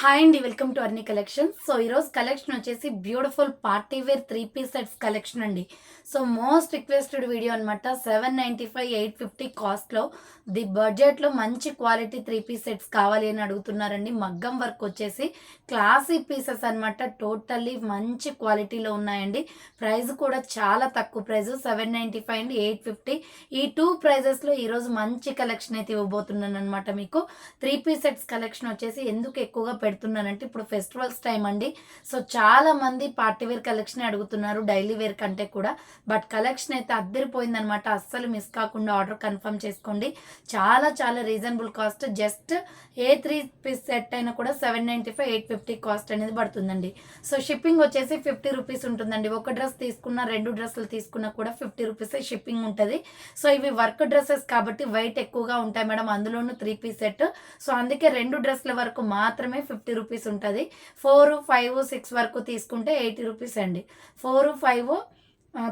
Hi అండి welcome to Arni collection so ఈరోజు collection వచ్చేసి beautiful party wear three piece sets collection అండి. So most requested video అనమాట seven ninety five eight fifty కాస్ట్లో the బడ్జెట్లో మంచి క్వాలిటీ త్రీ పీస్ సెట్స్ కావాలి అని అడుగుతున్నారండి. మగ్గం వర్క్ వచ్చేసి క్లాసీ పీసెస్ అనమాట టోటల్లీ మంచి క్వాలిటీలో ఉన్నాయండి. ప్రైస్ కూడా చాలా తక్కువ price seven ninety five and eight fifty ఈ టూ ప్రైజెస్లో ఈరోజు మంచి కలెక్షన్ అయితే ఇవ్వబోతున్నాను అనమాట మీకు. త్రీ పీస్ సెట్స్ కలెక్షన్ వచ్చేసి ఎందుకు ఎక్కువగా పెడుతున్నానంటే ఇప్పుడు ఫెస్టివల్స్ టైం అండి. సో చాలా మంది పార్టీ వేర్ కలెక్షన్ అడుగుతున్నారు డైలీ వేర్ కంటే కూడా. బట్ కలెక్షన్ అయితే అద్దరిపోయిందనమాట. అస్సలు మిస్ కాకుండా ఆర్డర్ కన్ఫర్మ్ చేసుకోండి. చాలా చాలా reasonable cost. Just a three piece set అయినా కూడా seven ninety five eight fifty cost అనేది పడుతుందండి. సో షిప్పింగ్ వచ్చేసి ఫిఫ్టీ రూపీస్ ఉంటుందండి. ఒక డ్రెస్ తీసుకున్న రెండు డ్రెస్సులు తీసుకున్నా కూడా ఫిఫ్టీ రూపీస్ షిప్పింగ్ ఉంటుంది. సో ఇవి వర్క్ డ్రెస్సెస్ కాబట్టి వెయిట్ ఎక్కువగా ఉంటాయి మేడం. అందులోనూ త్రీ పీస్ సెట్. సో అందుకే రెండు డ్రెస్ల వరకు మాత్రమే ఫిఫ్టీ ఫిఫ్టీ రూపీస్ ఉంటుంది. ఫోర్ ఫైవ్ సిక్స్ వరకు తీసుకుంటే ఎయిటీ రూపీస్ అండి. Four five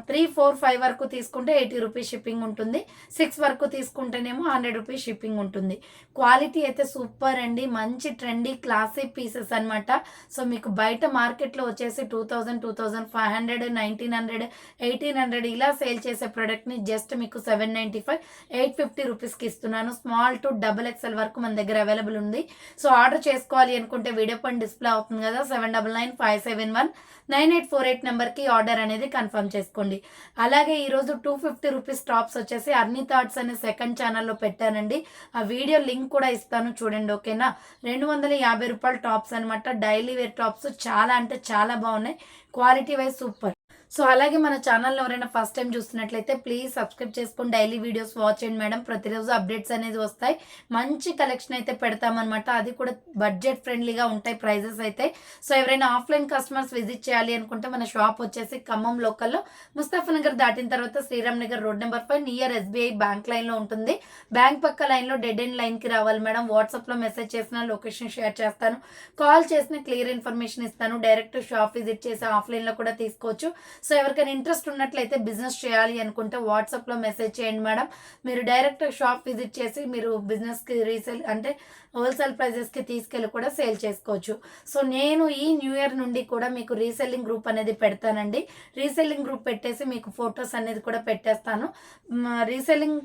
three four five వరకు తీసుకుంటే ఎయిటీ రూపీస్ షిప్పింగ్ ఉంటుంది. సిక్స్ వరకు తీసుకుంటేనేమో హండ్రెడ్ రూపీస్ షిప్పింగ్ ఉంటుంది. క్వాలిటీ అయితే సూపర్ అండి. మంచి ట్రెండీ క్లాసీ పీసెస్ అనమాట సో మీకు బయట మార్కెట్లో వచ్చేసి two thousand two thousand five hundred nineteen hundred eighteen hundred ఇలా సేల్ చేసే ప్రోడక్ట్ని జస్ట్ మీకు seven ninety five eight fifty రూపీస్కి ఇస్తున్నాను. స్మాల్ టు డబుల్ ఎక్స్ఎల్ వరకు మన దగ్గర అవైలబుల్ ఉంది. సో ఆర్డర్ చేసుకోవాలి అనుకుంటే వీడియో పని డిస్ప్లే అవుతుంది కదా. Seven double nine five seven one nine eight four eight నెంబర్కి ఆర్డర్ అనేది కన్ఫర్మ్ చేసుకోండి. అలాగే ఈరోజు టూ ఫిఫ్టీ రూపీస్ టాప్స్ వచ్చేసి అర్నీ థాట్స్ అనే సెకండ్ ఛానల్లో పెట్టానండి. ఆ వీడియో లింక్ కూడా ఇస్తాను చూడండి ఓకేనా? రెండు వందల యాభై రూపాయల టాప్స్ అనమాట డైలీ వేర్ టాప్స్ చాలా అంటే చాలా బాగున్నాయి. Quality wise super. సో అలాగే మన ఛానల్లో ఎవరైనా ఫస్ట్ టైం చూస్తున్నట్లయితే ప్లీజ్ సబ్స్క్రైబ్ చేసుకొని డైలీ వీడియోస్ వాచ్ చేయండి మేడం. ప్రతిరోజు అప్డేట్స్ అనేది వస్తాయి. మంచి కలెక్షన్ అయితే పెడతామన్నమాట. అది కూడా బడ్జెట్ ఫ్రెండ్లీగా ఉంటాయి ప్రైజెస్ అయితే. సో ఎవరైనా ఆఫ్లైన్ కస్టమర్స్ విజిట్ చేయాలి అనుకుంటే మన షాప్ వచ్చేసి ఖమ్మం లోకల్లో ముస్తాఫా నగర్ దాటిన తర్వాత Sriram Nagar road number five near SBI bank లైన్లో ఉంటుంది. బ్యాంక్ పక్క లైన్లో డెడ్ ఎండ్ లైన్కి రావాలి మేడం. వాట్సాప్లో మెసేజ్ చేసిన లొకేషన్ షేర్ చేస్తాను. కాల్ చేసిన క్లియర్ ఇన్ఫర్మేషన్ ఇస్తాను. డైరెక్ట్ షాప్ విజిట్ చేసి ఆఫ్లైన్లో కూడా తీసుకోవచ్చు. సో ఎవరికైనా ఇంట్రెస్ట్ ఉన్నట్లయితే బిజినెస్ చేయాలి అనుకుంటే వాట్సాప్లో మెసేజ్ చేయండి మేడం. మీరు డైరెక్ట్ షాప్ విజిట్ చేసి మీరు బిజినెస్కి రీసేల్ అంటే హోల్సేల్ ప్రైజెస్కి తీసుకెళ్ళి కూడా సేల్ చేసుకోవచ్చు. సో నేను ఈ న్యూ ఇయర్ నుండి కూడా మీకు రీసెల్లింగ్ గ్రూప్ అనేది పెడతానండి. రీసెల్లింగ్ గ్రూప్ పెట్టేసి మీకు ఫొటోస్ అనేది కూడా పెట్టేస్తాను. రీసెల్లింగ్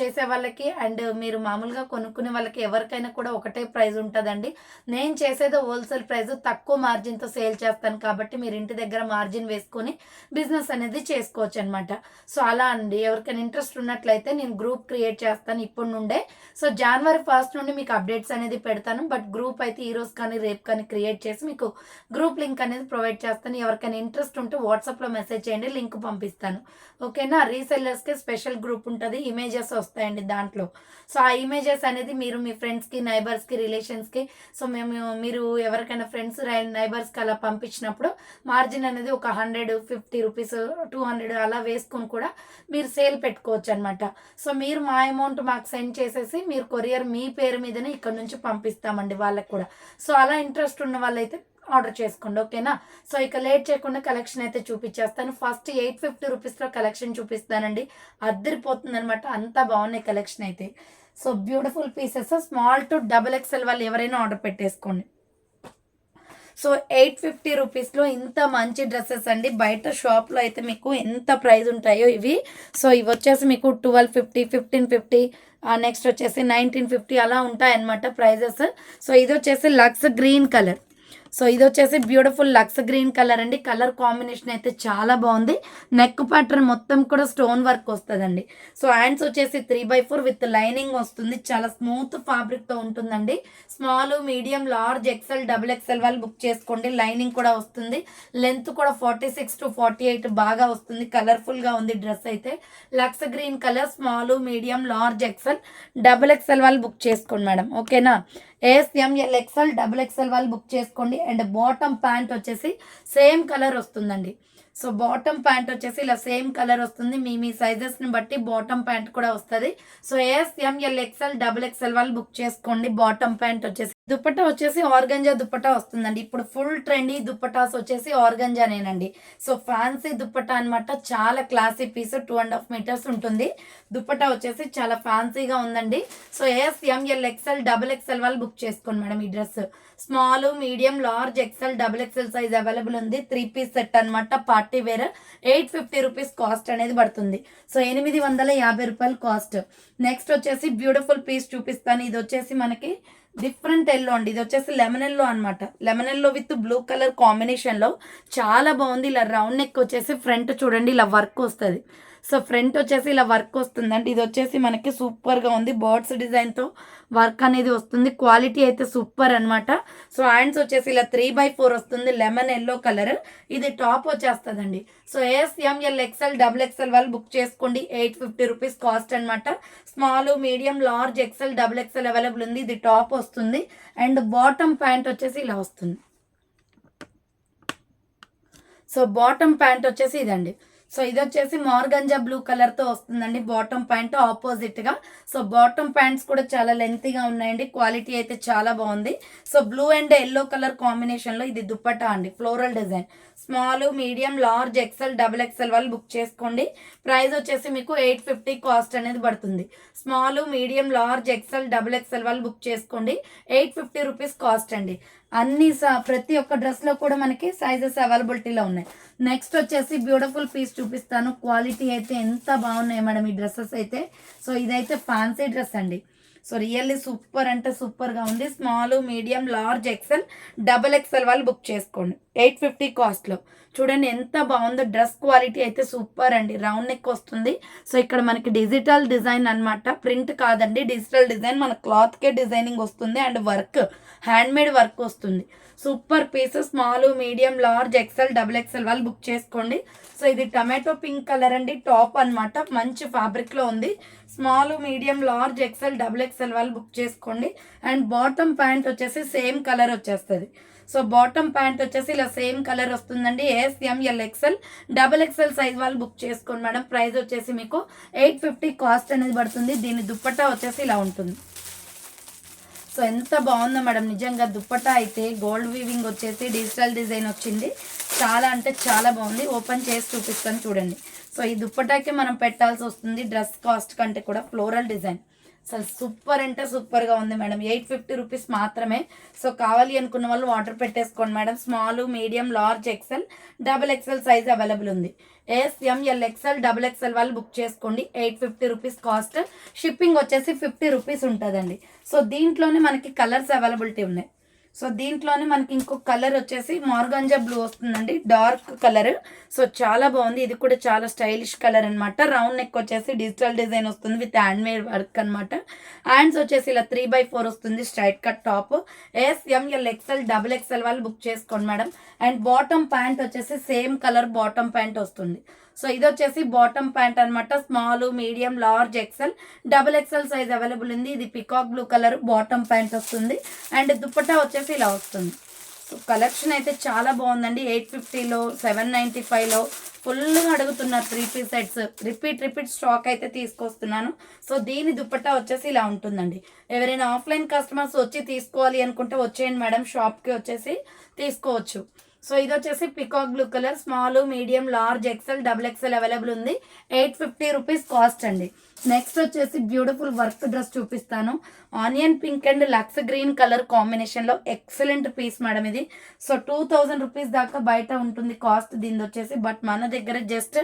చేసే వాళ్ళకి అండ్ మీరు మామూలుగా కొనుక్కునే వాళ్ళకి ఎవరికైనా కూడా ఒకటే ప్రైస్ ఉంటుందండి. నేను చేసేది హోల్సేల్ ప్రైస్ తక్కువ మార్జిన్తో సేల్ చేస్తాను కాబట్టి మీరు ఇంటి దగ్గర మార్జిన్ వేసుకొని బిజినెస్ అనేది చేసుకోవచ్చు అనమాట సో అలా అండి. ఎవరికైనా ఇంట్రెస్ట్ ఉన్నట్లయితే నేను గ్రూప్ క్రియేట్ చేస్తాను ఇప్పుడు నుండే. సో జనవరి ఫస్ట్ నుండి మీకు అప్డేట్స్ అనేది పెడతాను. బట్ గ్రూప్ అయితే ఈ రోజు కానీ రేపు కానీ క్రియేట్ చేసి మీకు గ్రూప్ లింక్ అనేది ప్రొవైడ్ చేస్తాను. ఎవరికైనా ఇంట్రెస్ట్ ఉంటే వాట్సాప్లో మెసేజ్ చేయండి లింక్ పంపిస్తాను. ఓకేనా? రీసెల్లర్స్కి స్పెషల్ గ్రూప్ ఉంటుంది. ఇమేజెస్ వస్తాయండి దాంట్లో. సో ఆ ఇమేజెస్ అనేది మీరు మీ ఫ్రెండ్స్కి నైబర్స్కి రిలేషన్స్కి సో మేము మీరు ఎవరికైనా ఫ్రెండ్స్ నైబర్స్కి అలా పంపించినప్పుడు మార్జిన్ అనేది ఒక hundred fifty fifty rupees two hundred అలా వేసుకొని కూడా మీరు సేల్ పెట్టుకోవచ్చు అనమాట సో మీరు మా అమౌంట్ మాకు సెండ్ చేసేసి మీరు కొరియర్ మీ పేరు మీదనే ఇక్కడ నుంచి పంపిస్తామండి వాళ్ళకి కూడా. సో అలా ఇంట్రెస్ట్ ఉన్న వాళ్ళైతే ఆర్డర్ చేసుకోండి ఓకేనా? సో ఇక లేట్ చేయకుండా కలెక్షన్ అయితే చూపించేస్తాను. ఫస్ట్ ఎయిట్ ఫిఫ్టీ రూపీస్లో కలెక్షన్ చూపిస్తానండి. అద్దరిపోతుంది అనమాట అంతా బాగున్నాయి కలెక్షన్ అయితే. So beautiful pieces small to double XL వాళ్ళు ఎవరైనా ఆర్డర్ పెట్టేసుకోండి. సో ఎయిట్ ఫిఫ్టీ రూపీస్లో ఇంత మంచి డ్రెస్సెస్ అండి. బయట షాప్లో అయితే మీకు ఎంత ప్రైస్ ఉంటాయో ఇవి. సో ఇవి వచ్చేసి మీకు twelve fifty fifteen fifty next వచ్చేసి నైన్టీన్ ఫిఫ్టీ అలా ఉంటాయన్నమాట ప్రైజెస్. సో ఇది వచ్చేసి లక్స్ గ్రీన్ కలర్. సో ఇది వచ్చేసి బ్యూటిఫుల్ లక్స్ గ్రీన్ కలర్ అండి. కలర్ కాంబినేషన్ అయితే చాలా బాగుంది. నెక్ ప్యాటర్న్ మొత్తం కూడా స్టోన్ వర్క్ వస్తుందండి. సో హ్యాండ్స్ వచ్చేసి three by four with lining వస్తుంది. చాలా స్మూత్ ఫ్యాబ్రిక్తో ఉంటుందండి. Small medium large XL double XL వాళ్ళు బుక్ చేసుకోండి. లైనింగ్ కూడా వస్తుంది. లెంత్ కూడా forty six to forty eight బాగా వస్తుంది. కలర్ఫుల్గా ఉంది డ్రెస్ అయితే. Luxe green colour small medium large XL double XL వాళ్ళు బుక్ చేసుకోండి మేడం. ఓకేనా? ఎస్ఎంఎల్ ఎక్సెల్ డబుల్ ఎక్సెల్ వాళ్ళు బుక్ చేసుకోండి. అండ్ బాటమ్ ప్యాంట్ వచ్చేసి సేమ్ కలర్ వస్తుందండి. సో బాటమ్ ప్యాంట్ వచ్చేసి ఇలా సేమ్ కలర్ వస్తుంది. మీ మీ సైజెస్ని బట్టి బాటమ్ ప్యాంట్ కూడా వస్తుంది. So SML XL double XL వాళ్ళు బుక్ చేసుకోండి. బాటమ్ ప్యాంట్ వచ్చేసి దుప్పటా వచ్చేసి ఆర్గంజా దుప్పటా వస్తుందండి. ఇప్పుడు ఫుల్ ట్రెండీ దుప్పటాస్ వచ్చేసి ఆర్గంజానేనండి. సో ఫ్యాన్సీ దుప్పటా అనమాట చాలా classy piece two and half meters ఉంటుంది. దుప్పటా వచ్చేసి చాలా ఫ్యాన్సీగా ఉందండి. So S ML XL double XL వాళ్ళు బుక్ చేసుకోండి మేడం ఈ dress. Small medium large XL double XL size available ఉంది. త్రీ పీస్ సెట్ అనమాట party wear eight fifty rupees cost అనేది పడుతుంది. సో ఎనిమిది వందల యాభై రూపాయలు కాస్ట్ నెక్స్ట్ వచ్చేసి బ్యూటిఫుల్ పీస్ చూపిస్తాను. ఇది వచ్చేసి మనకి డిఫరెంట్ ఎల్లో అండి. ఇది వచ్చేసి లెమన్ ఎల్లో అనమాట lemon yellow with blue colour కాంబినేషన్లో చాలా బాగుంది. ఇలా రౌండ్ నెక్ వచ్చేసి ఫ్రంట్ చూడండి ఇలా వర్క్ వస్తుంది. సో ఫ్రంట్ వచ్చేసి ఇలా వర్క్ వస్తుందండి. ఇది వచ్చేసి మనకి సూపర్గా ఉంది. బర్డ్స్ డిజైన్తో వర్క్ అనేది వస్తుంది. క్వాలిటీ అయితే సూపర్ అన్నమాట. సో హ్యాండ్స్ వచ్చేసి ఇలా త్రీ బై ఫోర్ వస్తుంది. Lemon yellow colour. ఇది టాప్ వచ్చేస్తుందండి. So SML XL double XL వాళ్ళు బుక్ చేసుకోండి. ఎయిట్ ఫిఫ్టీ రూపీస్ కాస్ట్ అనమాట small medium large XL double XL available ఉంది. ఇది టాప్ వస్తుంది. అండ్ బాటమ్ ప్యాంట్ వచ్చేసి ఇలా వస్తుంది. సో బాటమ్ ప్యాంట్ వచ్చేసి ఇదండి. సో ఇది వచ్చేసి మార్గంజా బ్లూ కలర్తో వస్తుందండి. బాటమ్ ప్యాంట్ ఆపోజిట్గా సో బాటమ్ ప్యాంట్స్ కూడా చాలా లెంతీగా ఉన్నాయండి. క్వాలిటీ అయితే చాలా బాగుంది. So blue and yellow colour కాంబినేషన్లో ఇది దుప్పటా అండి. Floral design small medium large XL double XL వాళ్ళు బుక్ చేసుకోండి. ప్రైస్ వచ్చేసి మీకు ఎయిట్ ఫిఫ్టీ కాస్ట్ అనేది పడుతుంది. Small medium large XL double XL వాళ్ళు బుక్ చేసుకోండి. ఎయిట్ ఫిఫ్టీ రూపీస్ కాస్ట్ అండి. అన్ని స- ప్రతి ఒక్క డ్రెస్లో కూడా మనకి సైజెస్ అవైలబిలిటీలో ఉన్నాయి. నెక్స్ట్ వచ్చేసి బ్యూటిఫుల్ పీస్ చూపిస్తాను. క్వాలిటీ అయితే ఎంత బాగున్నాయి మేడం ఈ డ్రెస్సెస్ అయితే. సో ఇదైతే ఫ్యాన్సీ డ్రెస్ అండి. సో రియల్లీ సూపర్ అంటే సూపర్గా ఉంది. Small medium large XL double XL వాళ్ళు బుక్ చేసుకోండి. ఎయిట్ ఫిఫ్టీ కాస్ట్లో చూడండి ఎంత బాగుందో. డ్రెస్ క్వాలిటీ అయితే సూపర్ అండి. రౌండ్ నెక్ వస్తుంది. సో ఇక్కడ మనకి డిజిటల్ డిజైన్ అన్నమాట. ప్రింట్ కాదండి. Digital design. మన క్లాత్కే డిజైనింగ్ వస్తుంది. అండ్ వర్క్ హ్యాండ్మేడ్ వర్క్ వస్తుంది. Super piece small medium large XL double XL వాళ్ళు బుక్ చేసుకోండి. సో ఇది టమాటో పింక్ కలర్ అండి. టాప్ అన్నమాట. మంచి ఫ్యాబ్రిక్లో ఉంది. Small medium large XL double XL వాళ్ళు బుక్ చేసుకోండి. అండ్ బాటమ్ ప్యాంట్ వచ్చేసి సేమ్ కలర్ వచ్చేస్తుంది. సో బాటమ్ ప్యాంట్ వచ్చేసి ఇలా సేమ్ కలర్ వస్తుందండి. SML XL double XL size వాళ్ళు బుక్ చేసుకోండి మేడం. ప్రైస్ వచ్చేసి మీకు ఎయిట్ ఫిఫ్టీ కాస్ట్ అనేది పడుతుంది. దీని దుప్పట్టా వచ్చేసి ఇలా ఉంటుంది. సో ఎంత బాగుందో మేడం. నిజంగా దుప్పటా అయితే గోల్డ్ వీవింగ్ వచ్చేసి డిజిటల్ డిజైన్ వచ్చింది. చాలా అంటే చాలా బాగుంది. ఓపెన్ చేసి చూపిస్తాను చూడండి. సో ఈ దుప్పటాకి మనం పెట్టాల్సి వస్తుంది డ్రెస్ కాస్ట్ కంటే కూడా ఫ్లోరల్ డిజైన్. అసలు సూపర్ అంటే సూపర్గా ఉంది మేడం. ఎయిట్ ఫిఫ్టీ రూపీస్ మాత్రమే. సో కావాలి అనుకున్న వాళ్ళు వాటర్ పెట్టేసుకోండి madam. Small medium large XL double XL size available ఉంది. S M L XL double XL వాళ్ళు బుక్ చేసుకోండి. Eight fifty rupees cost. Shipping వచ్చేసి ఫిఫ్టీ రూపీస్ ఉంటుందండి. సో దీంట్లోనే మనకి కలర్స్ అవైలబిలిటీ ఉన్నాయి. సో దీంట్లోనే మనకి ఇంకో కలర్ వచ్చేసి మార్గంజా బ్లూ వస్తుందండి. Dark colour. సో చాలా బాగుంది. ఇది కూడా చాలా స్టైలిష్ కలర్ అనమాట రౌండ్ నెక్ వచ్చేసి డిజిటల్ డిజైన్ వస్తుంది విత్ హ్యాండ్ మేడ్ వర్క్ అనమాట హ్యాండ్స్ వచ్చేసి ఇలా త్రీ బై ఫోర్ వస్తుంది straight cut top. S M L XL double XL వాళ్ళు బుక్ చేసుకోండి మేడం. అండ్ బాటమ్ ప్యాంట్ వచ్చేసి సేమ్ కలర్ బాటమ్ ప్యాంట్ వస్తుంది. సో ఇది వచ్చేసి బాటమ్ ప్యాంట్ అన్నమాట. Small medium large XL. Double XL size available ఉంది. ఇది peacock blue colour bottom pant వస్తుంది. అండ్ దుప్పటా వచ్చేసి ఇలా వస్తుంది. సో కలెక్షన్ అయితే చాలా బాగుందండి. ఎయిట్ ఫిఫ్టీలో సెవెన్ నైంటీ ఫైవ్లో ఫుల్గా అడుగుతున్నారు three piece sets. Repeat repeat stock అయితే తీసుకొస్తున్నాను. సో దీని దుప్పట్టా వచ్చేసి ఇలా ఉంటుందండి. ఎవరైనా ఆఫ్లైన్ కస్టమర్స్ వచ్చి తీసుకోవాలి అనుకుంటే వచ్చేయండి మేడం. షాప్కి వచ్చేసి తీసుకోవచ్చు. సో ఇది వచ్చేసి peacock blue colour small medium large XL double XL available ఉంది. ఎయిట్ ఫిఫ్టీ రూపీస్ కాస్ట్ అండి. నెక్స్ట్ వచ్చేసి బ్యూటిఫుల్ వర్క్ డ్రెస్ చూపిస్తాను. Onion pink and lux green colour కాంబినేషన్లో ఎక్సలెంట్ పీస్ మేడం ఇది. సో టూ థౌజండ్ రూపీస్ దాకా బయట ఉంటుంది cost దీని వచ్చేసి బట్ మన దగ్గర జస్ట్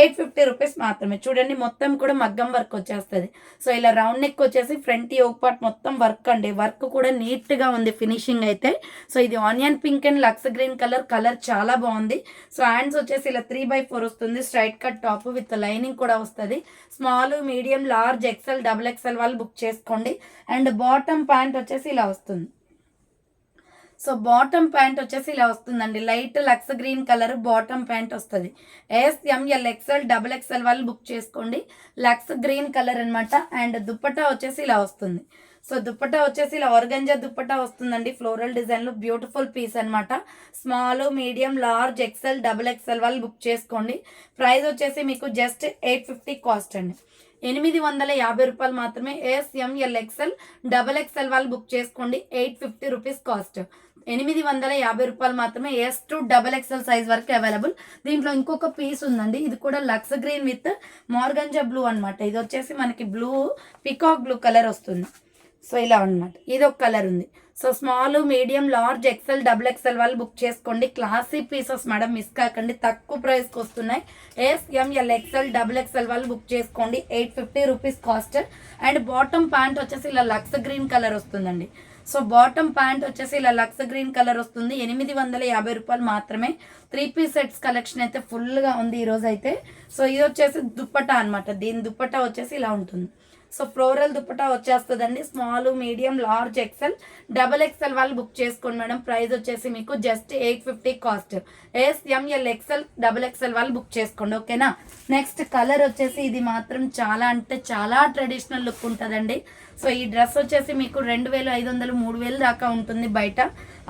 ఎయిట్ ఫిఫ్టీ రూపీస్ మాత్రమే. చూడండి మొత్తం కూడా మగ్గం వర్క్ వచ్చేస్తుంది. సో ఇలా రౌండ్ నెక్ వచ్చేసి ఫ్రంట్ యోగ్ పార్ట్ మొత్తం వర్క్ అండి. వర్క్ కూడా నీట్గా ఉంది ఫినిషింగ్ అయితే. సో ఇది onion pink and lux green colour. Colour చాలా బాగుంది. సో హ్యాండ్స్ వచ్చేసి ఇలా త్రీ బై ఫోర్ వస్తుంది. Straight cut top with lining కూడా వస్తుంది. Small medium medium large XL double XL వాళ్ళు బుక్ చేసుకోండి. అండ్ బాటమ్ ప్యాంట్ వచ్చేసి ఇలా వస్తుంది. సో బాటమ్ ప్యాంట్ వచ్చేసి ఇలా వస్తుందండి. Light lux green colour bottom pant వస్తుంది. S M L XL double XL వాళ్ళు బుక్ చేసుకోండి. లక్స్ గ్రీన్ కలర్ అనమాట అండ్ దుప్పటా వచ్చేసి ఇలా వస్తుంది. సో దుప్పటా వచ్చేసి ఇలా ఆర్గంజా దుప్పటా వస్తుందండి. ఫ్లోరల్ డిజైన్లో బ్యూటిఫుల్ పీస్ అన్నమాట. Small medium large XL double XL వాళ్ళు బుక్ చేసుకోండి. ప్రైస్ వచ్చేసి మీకు జస్ట్ ఎయిట్ ఫిఫ్టీ కాస్ట్ అండి. ఎనిమిది వందల యాభై రూపాయలు మాత్రమే S M L XL double XL వాళ్ళు బుక్ చేసుకోండి. ఎయిట్ ఫిఫ్టీ రూపీస్ కాస్ట్ ఎనిమిది వందల యాభై రూపాయలు మాత్రమే S to double XL size వరకు అవైలబుల్ దీంట్లో ఇంకొక పీస్ ఉందండి. ఇది కూడా lux green with organza blue అనమాట ఇది వచ్చేసి మనకి బ్లూ పికాక్ బ్లూ కలర్ వస్తుంది. సో ఇలా అన్నమాట. ఇది ఒక కలర్ ఉంది. So small medium large XL double XL వాళ్ళు బుక్ చేసుకోండి. క్లాసిక్ పీసెస్ మేడం మిస్ కాకండి. తక్కువ ప్రైస్కి వస్తున్నాయి. S M L XL double XL వాళ్ళు బుక్ చేసుకోండి. Eight fifty rupees cost. And bottom pant వచ్చేసి ఇలా లక్స్ గ్రీన్ కలర్ వస్తుందండి. సో బాటమ్ ప్యాంట్ వచ్చేసి ఇలా లక్స్ గ్రీన్ కలర్ వస్తుంది. ఎనిమిది వందల యాభై రూపాయలు మాత్రమే. త్రీ పీస్ సెట్స్ కలెక్షన్ అయితే ఫుల్గా ఉంది ఈరోజు అయితే సో ఇది వచ్చేసి దుప్పట అనమాట దీని దుప్పట వచ్చేసి ఇలా ఉంటుంది. సో ఫ్లోరల్ దుప్పటా వచ్చేస్తుందండి. Small medium large XL. Double XL వాళ్ళు బుక్ చేసుకోండి మేడం. ప్రైస్ వచ్చేసి మీకు just eight fifty cost. S M L XL double XL వాళ్ళు బుక్ చేసుకోండి. ఓకేనా? నెక్స్ట్ కలర్ వచ్చేసి ఇది మాత్రం చాలా అంటే చాలా ట్రెడిషనల్ లుక్ ఉంటుందండి. సో ఈ డ్రెస్ వచ్చేసి మీకు రెండు వేలు ఐదు వందలు మూడు వేలు దాకా ఉంటుంది బయట.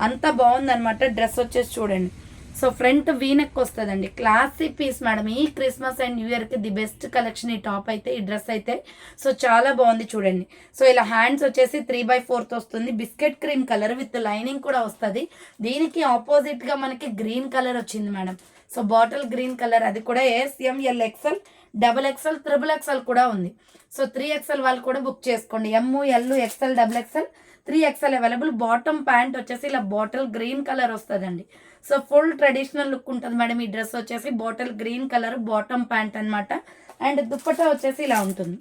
అంత బాగుందనమాట డ్రెస్ వచ్చేసి చూడండి. సో ఫ్రంట్ వీనెక్ వస్తుందండి. క్లాసీ పీస్ మేడం ఈ క్రిస్మస్ అండ్ న్యూ ఇయర్కి ది బెస్ట్ కలెక్షన్ ఈ టాప్ అయితే ఈ డ్రెస్ అయితే. సో చాలా బాగుంది చూడండి. సో ఇలా హ్యాండ్స్ వచ్చేసి త్రీ బై ఫోర్త్ వస్తుంది. Biscuit cream colour with lining కూడా వస్తుంది. దీనికి ఆపోజిట్గా మనకి గ్రీన్ కలర్ వచ్చింది madam. So bottle green colour అది కూడా. S M L XL double XL triple XL కూడా ఉంది. సో త్రీ ఎక్స్ఎల్ వాళ్ళు కూడా బుక్ చేసుకోండి. M L XL double XL three XL available bottom pant వచ్చేసి ఇలా బాటిల్ గ్రీన్ కలర్ వస్తుందండి. సో ఫుల్ ట్రెడిషనల్ లుక్ ఉంటుంది మేడం ఈ డ్రెస్ వచ్చేసి bottle green colour bottom pant అన్నమాట. అండ్ దుప్పటా వచ్చేసి ఇలా ఉంటుంది.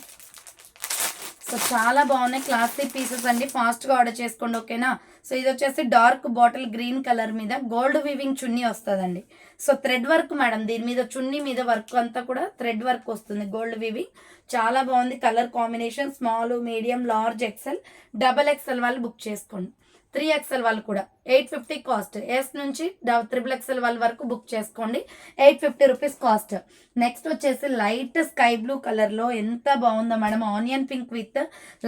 సో చాలా బాగున్నాయి. క్లాసిక్ పీసెస్ అండి. ఫాస్ట్గా ఆర్డర్ చేసుకోండి ఓకేనా సో ఇది వచ్చేసి డార్క్ బాటిల్ గ్రీన్ కలర్ మీద గోల్డ్ వీవింగ్ చున్నీ వస్తుందండి. సో థ్రెడ్ వర్క్ మేడం దీని మీద చున్నీ మీద వర్క్ అంతా కూడా థ్రెడ్ వర్క్ వస్తుంది గోల్డ్ వీవింగ్. చాలా బాగుంది colour combination small medium large XL double XL వాళ్ళు బుక్ చేసుకోండి. త్రీ ఎక్సెల్ వాళ్ళు కూడా. Eight fifty cost. ఎస్ నుంచి త్రిబుల్ ఎక్సెల్ వాళ్ళ వరకు బుక్ చేసుకోండి. Eight fifty rupees cost next వచ్చేసి లైట్ స్కై బ్లూ కలర్లో ఎంత బాగుందో madam. Onion pink with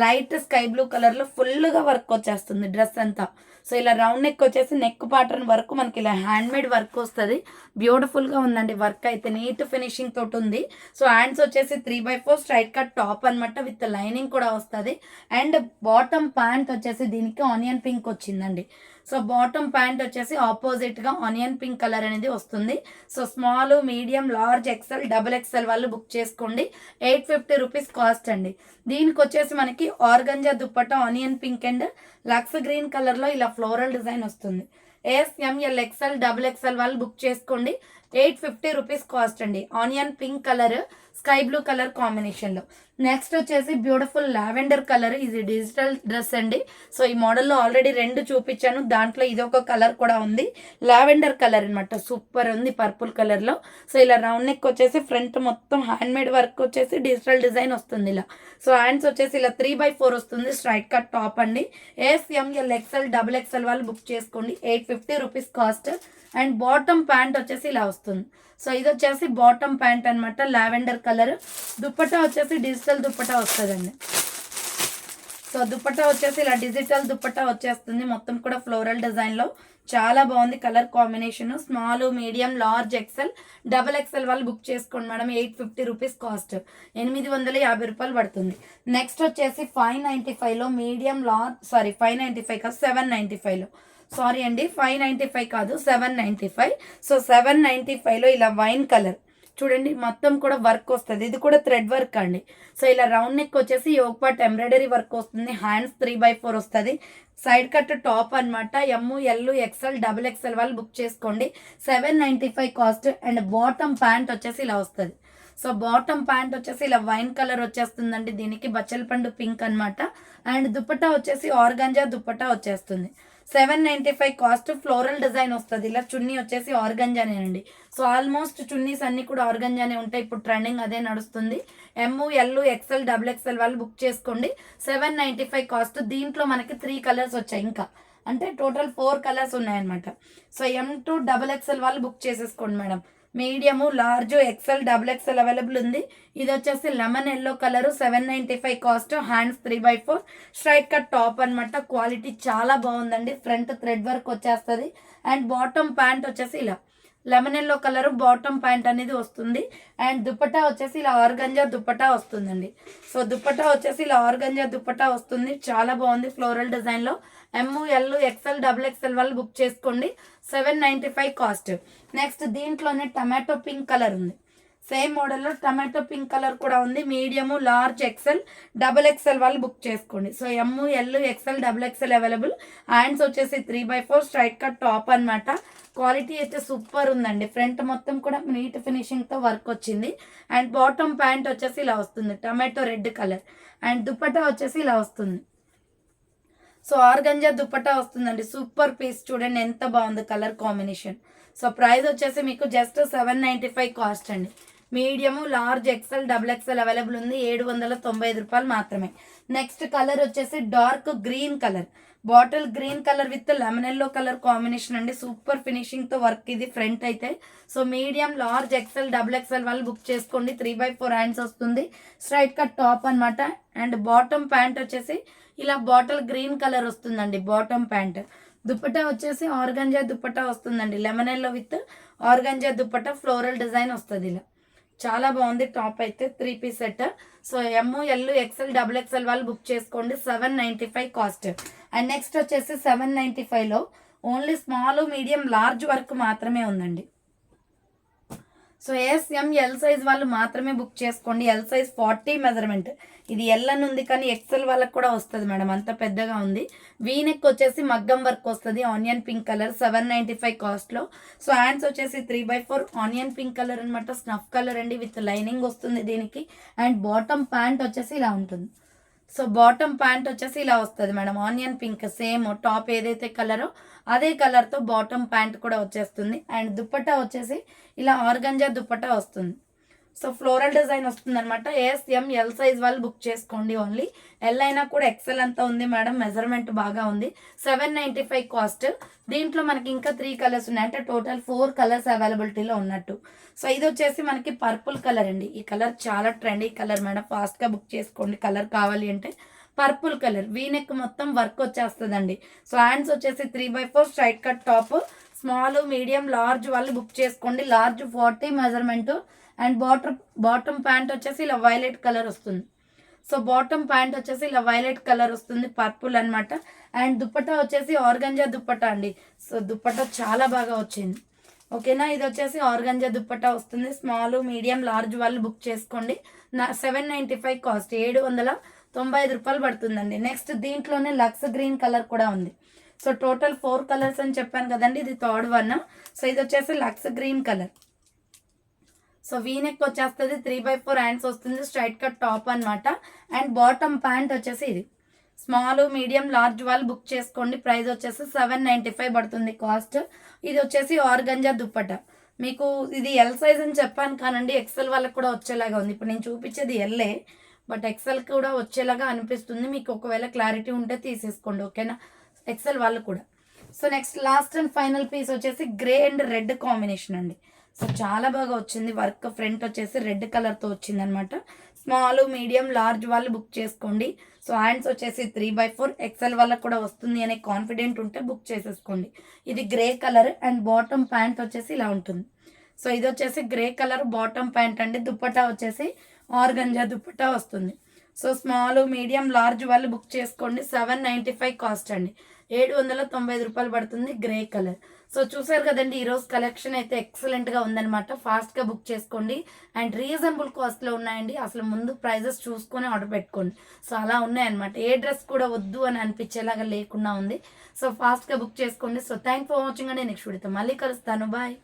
light sky blue కలర్లో ఫుల్గా వర్క్ వచ్చేస్తుంది డ్రెస్ అంతా. సో ఇలా రౌండ్ నెక్ వచ్చేసి నెక్ ప్యాటర్న్ వరకు మనకి ఇలా హ్యాండ్ మేడ్ వర్క్ వస్తుంది బ్యూటిఫుల్గా ఉందండి వర్క్ అయితే. నీట్ ఫినిషింగ్ తోటి ఉంది. సో హ్యాండ్స్ వచ్చేసి three by four straight cut top అనమాట విత్ లైనింగ్ కూడా వస్తుంది. అండ్ బాటమ్ ప్యాంట్ వచ్చేసి దీనికి ఆనియన్ పింక్ వచ్చిందండి. సో బాటమ్ ప్యాంట్ వచ్చేసి ఆపోజిట్గా ఆనియన్ పింక్ కలర్ అనేది వస్తుంది. So small medium large XL double XL వాళ్ళు బుక్ చేసుకోండి. ఎయిట్ ఫిఫ్టీ రూపీస్ కాస్ట్ అండి. దీనికి వచ్చేసి మనకి organza dupatta onion pink and lux green కలర్లో ఇలా ఫ్లోరల్ డిజైన్ వస్తుంది. S M L XL double XL వాళ్ళు బుక్ చేసుకోండి. ఎయిట్ ఫిఫ్టీ రూపీస్ కాస్ట్ అండి. Onion pink colour sky blue colour కాంబినేషన్లో. నెక్స్ట్ వచ్చేసి బ్యూటిఫుల్ లావెండర్ కలర్. ఇది డిజిటల్ డ్రెస్ అండి. సో ఈ మోడల్లో ఆల్రెడీ రెండు చూపించాను. దాంట్లో ఇది ఒక కలర్ కూడా ఉంది. లావెండర్ కలర్ అనమాట సూపర్ ఉంది పర్పుల్ కలర్లో. సో ఇలా రౌండ్ నెక్ వచ్చేసి ఫ్రంట్ మొత్తం హ్యాండ్ మేడ్ వర్క్ వచ్చేసి డిజిటల్ డిజైన్ వస్తుంది ఇలా. సో హ్యాండ్స్ వచ్చేసి ఇలా త్రీ బై ఫోర్ వస్తుంది. స్ట్రైట్ కట్ టాప్ అండి. S M L XL double XL వాళ్ళు బుక్ చేసుకోండి. Eight fifty rupees cost. And bottom pant వచ్చేసి ఇలా వస్తుంది. సో ఇది వచ్చేసి బాటమ్ ప్యాంట్ అనమాట లావెండర్ కలర్. దుప్పటా వచ్చేసి డిజిటల్ దుప్పటా వస్తుందండి. సో దుప్పటా వచ్చేసి ఇలా డిజిటల్ దుప్పటా వచ్చేస్తుంది. మొత్తం కూడా ఫ్లోరల్ డిజైన్లో. చాలా బాగుంది colour combination. Small medium large XL. Double XL వాళ్ళు బుక్ చేసుకోండి madam. Eight fifty rupees cost. ఎనిమిది వందల యాభై రూపాయలు పడుతుంది. నెక్స్ట్ వచ్చేసి ఫైవ్ నైంటీ ఫైవ్లో medium large sorry five ninety five కాదు సెవెన్ నైంటీ ఫైవ్లో. సారీ అండి ఫైవ్ నైంటీ ఫైవ్ కాదు seven ninety five. So seven ninety ఫైవ్లో ఇలా వైన్ కలర్. చూడండి మొత్తం కూడా వర్క్ వస్తుంది. ఇది కూడా థ్రెడ్ వర్క్ అండి. సో ఇలా రౌండ్ నెక్ వచ్చేసి యోగ్ పార్ట్ ఎంబ్రాయిడరీ వర్క్ వస్తుంది. హ్యాండ్స్ త్రీ బై ఫోర్ వస్తుంది. సైడ్ కట్ టాప్ అనమాట M L XL double XL వాళ్ళు బుక్ చేసుకోండి. Seven ninety five cost and bottom pant వచ్చేసి ఇలా వస్తుంది. సో బాటమ్ ప్యాంట్ వచ్చేసి ఇలా వైన్ కలర్ వచ్చేస్తుందండి. దీనికి బచ్చల పండు పింక్ అనమాట అండ్ దుప్పటా వచ్చేసి ఆర్గంజా దుప్పటా వచ్చేస్తుంది. Seven ninety five cost floral design వస్తుంది. ఇలా చున్నీ వచ్చేసి ఆర్గంజానేనండి సో ఆల్మోస్ట్ చున్నీస్ అన్నీ కూడా ఆర్గంజానే ఉంటాయి. ఇప్పుడు ట్రెండింగ్ అదే నడుస్తుంది. M L XL double XL వాళ్ళు బుక్ చేసుకోండి. Seven ninety five cost. దీంట్లో మనకి త్రీ కలర్స్ వచ్చాయి ఇంకా. అంటే టోటల్ ఫోర్ కలర్స్ ఉన్నాయన్నమాట. So M to double XL వాళ్ళు బుక్ చేసేసుకోండి madam. Medium large XL double XL available ఉంది. ఇది వచ్చేసి lemon yellow colour seven ninety five cost hands three by four. Straight cut top అనమాట క్వాలిటీ చాలా బాగుందండి. Front thread work వచ్చేస్తుంది. And bottom pant వచ్చేసి ఇలా. Lemon yellow colour bottom pant అనేది వస్తుంది. అండ్ దుప్పటా వచ్చేసి ఇలా ఆర్గంజా దుప్పటా వస్తుందండి. సో దుప్పటా వచ్చేసి ఇలా ఆర్గంజా దుప్పటా వస్తుంది. చాలా బాగుంది ఫ్లోరల్ డిజైన్లో. M L XL double XL వాళ్ళు బుక్ చేసుకోండి. Seven ninety five cost. Next దీంట్లోనే టమాటో పింక్ కలర్ ఉంది. సేమ్ మోడల్లో టమాటో పింక్ కలర్ కూడా ఉంది. Medium large XL double XL వాళ్ళు బుక్ చేసుకోండి. So M L XL double XL available. Hands వచ్చేసి three by four straight cut top అన్నమాట. Quality అయితే సూపర్ ఉందండి. ఫ్రంట్ మొత్తం కూడా నీట్ ఫినిషింగ్తో వర్క్ వచ్చింది. అండ్ బాటమ్ ప్యాంట్ వచ్చేసి ఇలా వస్తుంది. Tomato red colour. And dupatta వచ్చేసి ఇలా వస్తుంది. సో ఆర్గంజా దుప్పట వస్తుందండి. సూపర్ పీస్ చూడండి ఎంత బాగుంది కలర్ కాంబినేషన్. సో ప్రైస్ వచ్చేసి మీకు just seven ninety five cost అండి. Medium large XL double XL available ఉంది. ఏడు వందల తొంభై ఐదు రూపాయలు మాత్రమే. నెక్స్ట్ కలర్ వచ్చేసి dark green colour. Bottle green colour with lemon yellow colour combination అండి. సూపర్ ఫినిషింగ్తో వర్క్ ఇది ఫ్రంట్ అయితే. So medium large XL double XL వాళ్ళు బుక్ చేసుకోండి. త్రీ బై ఫోర్ హ్యాండ్స్ వస్తుంది. స్ట్రైట్ కట్ టాప్ అన్నమాట. అండ్ బాటమ్ ప్యాంట్ వచ్చేసి ఇలా బాటిల్ గ్రీన్ కలర్ వస్తుందండి. Bottom pant. దుప్పటా వచ్చేసి ఆర్గంజా దుప్పటా వస్తుందండి. Lemon yellow with organza dupatta floral design వస్తుంది ఇలా. చాలా బాగుంది. టాప్ అయితే three piece set so M L XL double XL వాళ్ళు బుక్ చేసుకోండి. Seven ninety five cost and next వచ్చేసి సెవెన్ నైంటీ ఫైవ్లో only small medium large work మాత్రమే ఉందండి. So S M L size వాళ్ళు మాత్రమే బుక్ చేసుకోండి. ఎల్ సైజ్ ఫార్టీ మెజర్మెంట్ ఇది ఎల్ అని ఉంది కానీ ఎక్సెల్ వాళ్ళకి కూడా వస్తుంది మేడం. అంత పెద్దగా ఉంది. వీనెక్ వచ్చేసి మగ్గం వర్క్ వస్తుంది. Onion pink colour seven ninety five కాస్ట్లో సో హ్యాండ్స్ వచ్చేసి three by four onion pink colour అనమాట స్నఫ్ కలర్ అండి. విత్ లైనింగ్ వస్తుంది దీనికి. అండ్ బాటమ్ ప్యాంట్ వచ్చేసి ఇలా ఉంటుంది. సో బాటమ్ ప్యాంట్ వచ్చేసి ఇలా వస్తుంది madam. Onion pink same top ఏదైతే కలరో అదే కలర్తో బాటమ్ ప్యాంట్ కూడా వచ్చేస్తుంది. అండ్ దుప్పట్టా వచ్చేసి ఇలా ఆర్గంజా దుప్పట్టా వస్తుంది. సో ఫ్లోరల్ డిజైన్ వస్తుంది అనమాట ఎస్ఎం ఎల్ సైజ్ వాళ్ళు బుక్ చేసుకోండి ఓన్లీ ఎల్ అయినా కూడా ఎక్సెల్ అంతా ఉంది మేడం మెజర్మెంట్ బాగా ఉంది. సెవెన్ నైంటీ ఫైవ్ కాస్ట్ దీంట్లో మనకి ఇంకా త్రీ కలర్స్ ఉన్నాయి. అంటే టోటల్ ఫోర్ కలర్స్ అవైలబిలిటీలో ఉన్నట్టు. సో ఇది వచ్చేసి మనకి పర్పుల్ కలర్ అండి. ఈ కలర్ చాలా ట్రెండీ కలర్ మేడం. ఫాస్ట్గా బుక్ చేసుకోండి. కలర్ కావాలి అంటే పర్పుల్ కలర్ వీనెక్ మొత్తం వర్క్ వచ్చేస్తుందండి. సో హ్యాండ్స్ వచ్చేసి three by four straight cut top small medium large వాళ్ళు బుక్ చేసుకోండి. Large forty measurement and bottom bottom pant వచ్చేసి ఇలా వైలెట్ కలర్ వస్తుంది. సో బాటమ్ ప్యాంట్ వచ్చేసి ఇలా వైలెట్ కలర్ వస్తుంది పర్పుల్ అనమాట అండ్ దుప్పటా వచ్చేసి ఆర్గంజా దుప్పటా అండి. సో దుప్పటా చాలా బాగా వచ్చింది. ఓకేనా? ఇది వచ్చేసి ఆర్గంజా దుప్పటా వస్తుంది. స్మాల్ మీడియం లార్జ్ వాళ్ళు బుక్ చేసుకోండి. నా సెవెన్ నైంటీ ఫైవ్ కాస్ట్ ఏడు వందల తొంభై ఐదు రూపాయలు పడుతుందండి. నెక్స్ట్ దీంట్లోనే లక్స్ గ్రీన్ కలర్ కూడా ఉంది. సో టోటల్ ఫోర్ కలర్స్ అని చెప్పాను కదండి ఇది థర్డ్ వన్. సో ఇది వచ్చేసి lux green colour. So V neck వచ్చేస్తుంది త్రీ బై ఫోర్ హ్యాండ్స్ వస్తుంది స్ట్రైట్ కట్ టాప్ అనమాట అండ్ బాటమ్ ప్యాంట్ వచ్చేసి ఇది. స్మాల్ మీడియం లార్జ్ వాళ్ళు బుక్ చేసుకోండి. ప్రైస్ వచ్చేసి సెవెన్ నైంటీ ఫైవ్ పడుతుంది కాస్ట్ ఇది వచ్చేసి ఆర్గంజా దుప్పట. మీకు ఇది ఎల్ సైజ్ అని చెప్పాను కానండి ఎక్సెల్ వాళ్ళకి కూడా వచ్చేలాగా ఉంది. ఇప్పుడు నేను చూపించేది ఎల్లే బట్ ఎక్సెల్ కూడా వచ్చేలాగా అనిపిస్తుంది. మీకు ఒకవేళ క్లారిటీ ఉంటే తీసేసుకోండి ఓకేనా ఎక్సెల్ వాళ్ళు కూడా. So next last and final piece వచ్చేసి గ్రే అండ్ రెడ్ కాంబినేషన్ అండి. సో చాలా బాగా వచ్చింది. వర్క్ ఫ్రంట్ వచ్చేసి రెడ్ కలర్తో వచ్చింది అనమాట స్మాల్ మీడియం లార్జ్ వాళ్ళు బుక్ చేసుకోండి. సో హ్యాండ్స్ వచ్చేసి త్రీ బై ఫోర్ ఎక్సెల్ వాళ్ళకి కూడా వస్తుంది అనే కాన్ఫిడెంట్ ఉంటే బుక్ చేసేసుకోండి. ఇది grey colour and bottom pant వచ్చేసి ఇలా ఉంటుంది. సో ఇది వచ్చేసి గ్రే కలర్ బాటమ్ ప్యాంట్ అండి. దుప్పటా వచ్చేసి ఆర్గంజా దుప్పటా వస్తుంది. సో స్మాల్ మీడియం లార్జ్ వాళ్ళు బుక్ చేసుకోండి. సెవెన్ నైంటీ ఫైవ్ కాస్ట్ అండి. ఏడు వందల తొంభై ఐదు రూపాయలు పడుతుంది గ్రే కలర్. సో చూసారు కదండి ఈరోజు కలెక్షన్ అయితే ఎక్సలెంట్గా ఉందన్నమాట. ఫాస్ట్గా బుక్ చేసుకోండి. అండ్ రీజనబుల్ కాస్ట్లో ఉన్నాయండి. అసలు ముందు ప్రైజెస్ చూసుకొని ఆర్డర్ పెట్టుకోండి. సో అలా ఉన్నాయన్నమాట. ఏ డ్రెస్ కూడా వద్దు అని అనిపించేలాగా లేకుండా ఉంది. సో ఫాస్ట్గా బుక్ చేసుకోండి. సో థ్యాంక్ ఫర్ వాచింగ్ అండి. నెక్స్ట్ వీడియోతో మళ్ళీ కలుస్తాను. బాయ్